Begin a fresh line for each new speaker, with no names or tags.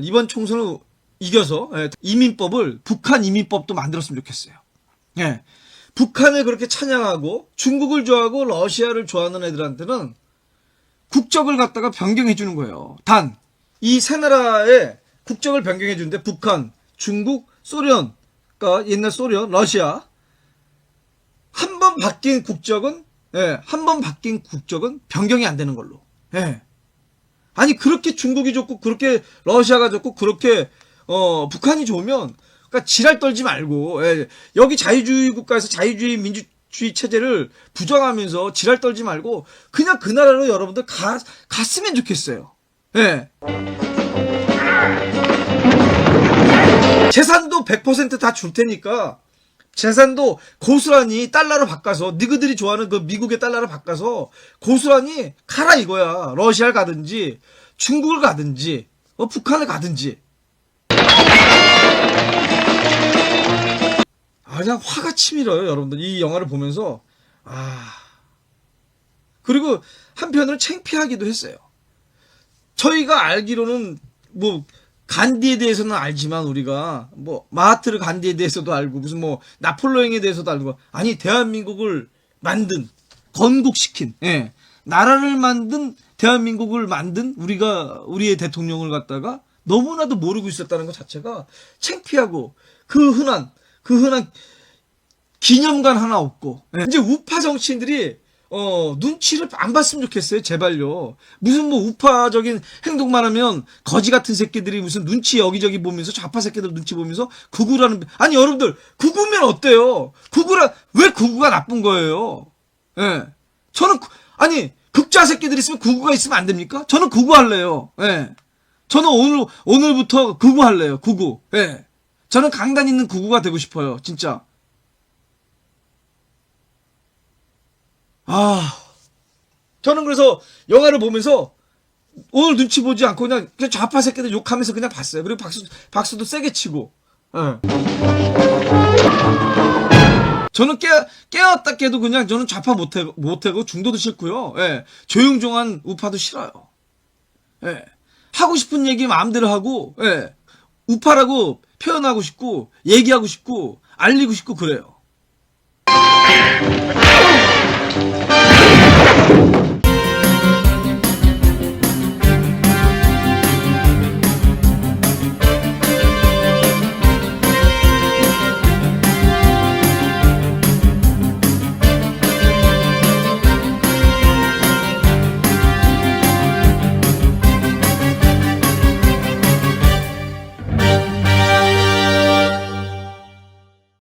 총선을 이번 총선을 이겨서 예, 이민법을 북한 이민법도 만들었으면 좋겠어요. 예. 북한을 그렇게 찬양하고 중국을 좋아하고 러시아를 좋아하는 애들한테는 국적을 갖다가 변경해 주는 거예요. 단 이 세 나라의 국적을 변경해 주는데 북한, 중국, 소련, 그러니까 옛날 소련, 러시아 한 번 바뀐 국적은 예, 한 번 바뀐 국적은 변경이 안 되는 걸로. 예. 아니 그렇게 중국이 좋고 그렇게 러시아가 좋고 그렇게 어 북한이 좋으면 그러니까 지랄 떨지 말고 예, 여기 자유주의 국가에서 자유주의 민주주의 체제를 부정하면서 지랄 떨지 말고 그냥 그 나라로 여러분들 가 갔으면 좋겠어요. 예. 재산도 100%다 줄 테니까 재산도 고스란히 달러로 바꿔서 니그들이 좋아하는 그 미국의 달러로 바꿔서 고스란히 가라 이거야. 러시아를 가든지 중국을 가든지 어, 북한을 가든지. 아 그냥 화가 치밀어요 여러분들 이 영화를 보면서 아 그리고 한편으로 창피하기도 했어요. 저희가 알기로는 뭐 간디에 대해서는 알지만 우리가 뭐 마하트르 간디에 대해서도 알고 무슨 뭐 나폴레옹에 대해서도 알고 아니 대한민국을 만든 건국시킨 예 나라를 만든 대한민국을 만든 우리가 우리의 대통령을 갖다가 너무나도 모르고 있었다는 것 자체가 창피하고 그 흔한 그 흔한 기념관 하나 없고 예. 이제 우파 정치인들이 어 눈치를 안 봤으면 좋겠어요 제발요. 무슨 뭐 우파적인 행동만 하면 거지 같은 새끼들이 무슨 눈치 여기저기 보면서 좌파 새끼들 눈치 보면서 구구라는 아니 여러분들 구구면 어때요? 구구라 왜 구구가 나쁜 거예요? 예. 저는 구- 아니 극좌 새끼들 있으면 구구가 있으면 안 됩니까? 저는 구구 할래요. 예. 저는 오늘 오늘부터 구구 할래요 구구. 예. 저는 강단 있는 구구가 되고 싶어요 진짜 아, 저는 그래서 영화를 보면서 오늘 눈치 보지 않고 그냥, 그냥 좌파 새끼들 욕하면서 그냥 봤어요. 그리고 박수, 박수도 세게 치고. 예. 저는 깨, 깨었다 깨도 그냥 저는 좌파 못해, 못하고 중도도 싫고요. 예. 조용종한 우파도 싫어요. 예. 하고 싶은 얘기 마음대로 하고, 예. 우파라고 표현하고 싶고, 얘기하고 싶고, 알리고 싶고 그래요.